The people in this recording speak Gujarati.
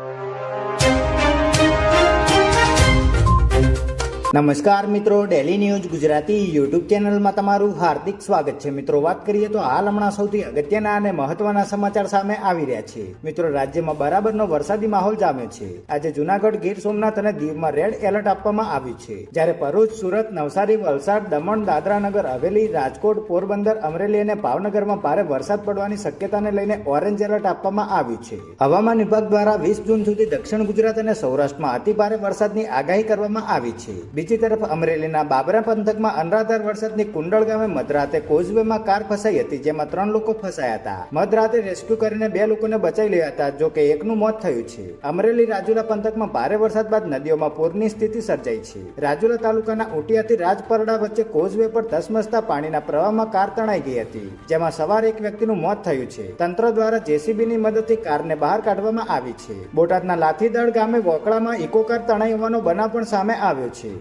you. નમસ્કાર મિત્રો ડેલી ન્યૂઝ ગુજરાતી યુટ્યુબ ચેનલમાં તમારું હાર્દિક સ્વાગત છે. મિત્રો, વાત કરીએ તો હાલ હમણાં સૌથી અગત્યના અને મહત્વના સમાચાર સામે આવી રહ્યા છે. મિત્રો, રાજ્યમાં બરાબરનો વરસાદી માહોલ જામ્યો છે. આજે જુનાગઢ ગીર સોમનાથ અને દીવમાં રેડ એલર્ટ આપવામાં આવ્યું છે. જ્યારે ભરૂચ, સુરત, નવસારી, વલસાડ, દમણ દાદરા નગર હવેલી, રાજકોટ, પોરબંદર, અમરેલી અને ભાવનગરમાં ભારે વરસાદ પડવાની શક્યતાને લઈને ઓરેન્જ એલર્ટ આપવામાં આવ્યું છે. હવામાન વિભાગ દ્વારા વીસ જૂન સુધી દક્ષિણ ગુજરાત અને સૌરાષ્ટ્રમાં અતિભારે વરસાદની આગાહી કરવામાં આવી છે. બીજી તરફ અમરેલીના બાબરા પંથકમાં અનરાધાર વરસાદની કુંડળ ગામે મધરાતે કોઝવેમાં કાર ફસાઈ હતી, જેમાં ત્રણ લોકો ફસાયા હતા. મધરાતે રેસ્ક્યુ કરીને બે લોકોને બચાવી રહ્યા હતા, જો કે એકનું મોત થયું છે. અમરેલી રાજુલા પંથકમાં ભારે વરસાદ બાદ નદીઓમાં પૂરની સ્થિતિ સર્જાઈ છે. રાજુલા તાલુકાના ઉટિયાથી રાજપરડા વચ્ચે કોઝવે પર ધસમસતા પાણીના પ્રવાહમાં કાર તણાઈ ગઈ હતી, જેમાં સવાર એક વ્યક્તિનું મોત થયું છે. તંત્ર દ્વારા જેસીબીની મદદથી કારને બહાર કાઢવામાં આવી છે. બોટાદના લાથીદળ ગામે વોકળામાં ઇકોકાર તણાઈ હોવાનો બનાવ પણ સામે આવ્યો છે.